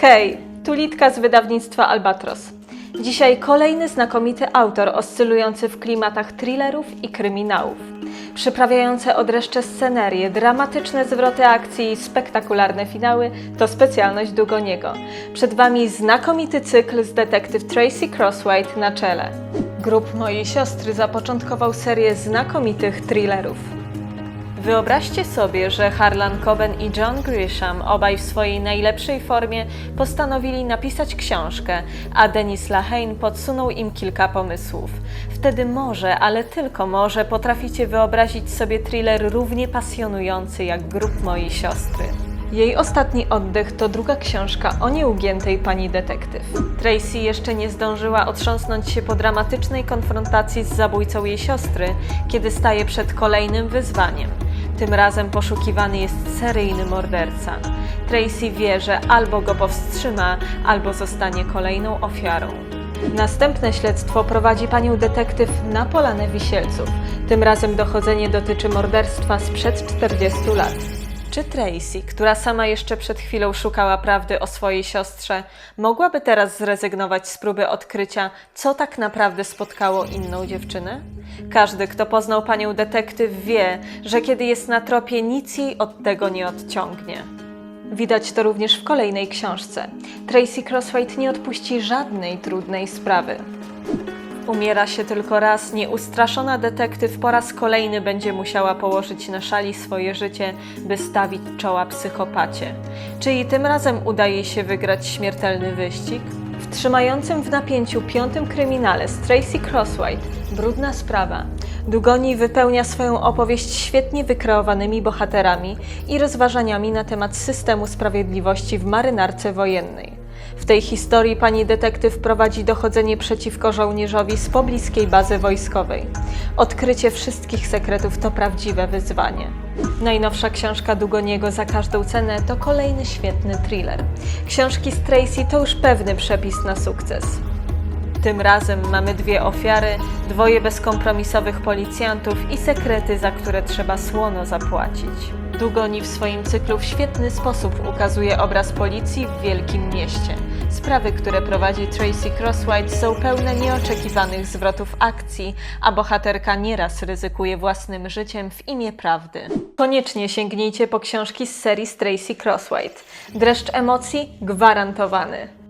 Hej, tu Litka z wydawnictwa Albatros. Dzisiaj kolejny znakomity autor oscylujący w klimatach thrillerów i kryminałów. Przyprawiające odreszcze scenerie, dramatyczne zwroty akcji i spektakularne finały to specjalność Dugoniego. Przed Wami znakomity cykl z detektyw Tracy Crosswhite na czele. Grup mojej siostry zapoczątkował serię znakomitych thrillerów. Wyobraźcie sobie, że Harlan Coben i John Grisham, obaj w swojej najlepszej formie, postanowili napisać książkę, a Denis Lehane podsunął im kilka pomysłów. Wtedy może, ale tylko może, potraficie wyobrazić sobie thriller równie pasjonujący jak grup mojej siostry. Jej ostatni oddech to druga książka o nieugiętej pani detektyw. Tracy jeszcze nie zdążyła otrząsnąć się po dramatycznej konfrontacji z zabójcą jej siostry, kiedy staje przed kolejnym wyzwaniem. Tym razem poszukiwany jest seryjny morderca. Tracy wie, że albo go powstrzyma, albo zostanie kolejną ofiarą. Następne śledztwo prowadzi panią detektyw na Polanę Wisielców. Tym razem dochodzenie dotyczy morderstwa sprzed 40 lat. Czy Tracy, która sama jeszcze przed chwilą szukała prawdy o swojej siostrze, mogłaby teraz zrezygnować z próby odkrycia, co tak naprawdę spotkało inną dziewczynę? Każdy, kto poznał panią detektyw, wie, że kiedy jest na tropie, nic jej od tego nie odciągnie. Widać to również w kolejnej książce. Tracy Crosswhite nie odpuści żadnej trudnej sprawy. Umiera się tylko raz, nieustraszona detektyw po raz kolejny będzie musiała położyć na szali swoje życie, by stawić czoła psychopacie. Czy i tym razem uda jej się wygrać śmiertelny wyścig? W trzymającym w napięciu piątym kryminale z Tracy Crosswhite, Brudna sprawa, Dugoni wypełnia swoją opowieść świetnie wykreowanymi bohaterami i rozważaniami na temat systemu sprawiedliwości w marynarce wojennej. W tej historii pani detektyw prowadzi dochodzenie przeciwko żołnierzowi z pobliskiej bazy wojskowej. Odkrycie wszystkich sekretów to prawdziwe wyzwanie. Najnowsza książka Dugoniego za każdą cenę to kolejny świetny thriller. Książki z Tracy to już pewny przepis na sukces. Tym razem mamy dwie ofiary, dwoje bezkompromisowych policjantów i sekrety, za które trzeba słono zapłacić. Dugoni w swoim cyklu w świetny sposób ukazuje obraz policji w wielkim mieście. Sprawy, które prowadzi Tracy Crosswhite są pełne nieoczekiwanych zwrotów akcji, a bohaterka nieraz ryzykuje własnym życiem w imię prawdy. Koniecznie sięgnijcie po książki z serii z Tracy Crosswhite. Dreszcz emocji gwarantowany.